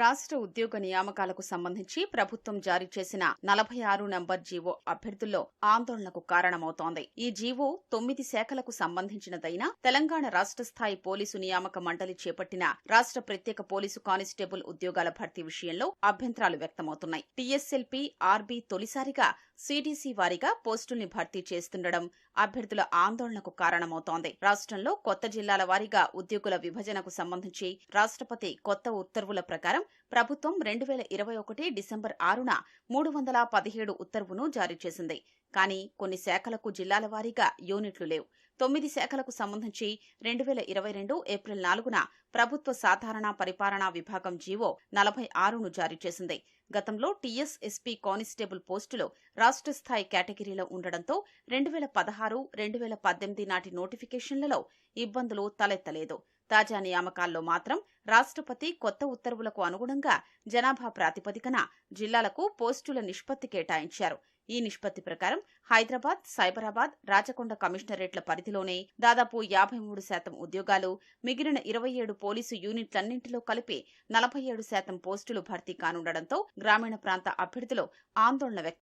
రాష్ట్ర ఉద్యోగ నియామకాలకు సంబంధించి ప్రభుత్వం జారీ చేసిన నలభై ఆరు నంబర్ జీవో అభ్యర్థుల్లో ఆందోళనకు కారణమవుతోంది. ఈ జీవో తొమ్మిది శాఖలకు సంబంధించినదైన తెలంగాణ రాష్ట్ర స్థాయి పోలీసు నియామక మండలి చేపట్టిన రాష్ట్ర ప్రత్యేక పోలీసు కానిస్టేబుల్ ఉద్యోగాల భర్తీ విషయంలో అభ్యంతరాలు వ్యక్తమవుతున్నాయి. టీఎస్ఎల్పీ ఆర్బీ తొలిసారిగా సీడీసీ వారీగా పోస్టుల్ని భర్తీ చేస్తుండడం అభ్యర్థుల ఆందోళనకు కారణమవుతోంది. రాష్ట్రంలో కొత్త జిల్లాల వారీగా ఉద్యోగుల విభజనకు సంబంధించి రాష్ట్రపతి కొత్త ఉత్తర్వుల ప్రకారం ప్రభుత్వం రెండు వేల ఇరవై ఒకటి డిసెంబర్ ఆరున మూడు వందల పదిహేడు ఉత్తర్వును జారీ చేసింది. కానీ కొన్ని శాఖలకు జిల్లాల వారీగా యూనిట్లు లేవు. తొమ్మిది శాఖలకు సంబంధించి రెండు వేల ఇరవై రెండు ఏప్రిల్ నాలుగున ప్రభుత్వ సాధారణ పరిపాలనా విభాగం జీవో నలభై ఆరును జారీ చేసింది. గతంలో టీఎస్ఎస్పీ కానిస్టేబుల్ పోస్టులు రాష్ట్ర స్థాయి కేటగిరీలో ఉండడంతో రెండు వేల పదహారు రెండు వేల పద్దెనిమిది నాటి నోటిఫికేషన్లలో ఇబ్బందులు తలెత్తలేదు. తాజా నియామకాల్లో మాత్రం రాష్ట్రపతి కొత్త ఉత్తర్వులకు అనుగుణంగా జనాభా ప్రాతిపదికన జిల్లాలకు పోస్టుల నిష్పత్తి కేటాయించారు. ఈ నిష్పత్తి ప్రకారం హైదరాబాద్ సైబరాబాద్ రాచకొండ కమిషనరేట్ల పరిధిలోనే దాదాపు యాభై మూడు శాతం ఉద్యోగాలు మిగిలిన ఇరవై ఏడు పోలీసు యూనిట్లన్నింటిలో కలిపి నలభై ఏడు శాతం పోస్టులు భర్తీ కానుండడంతో గ్రామీణ ప్రాంత అభ్యర్థులు ఆందోళన వ్యక్తం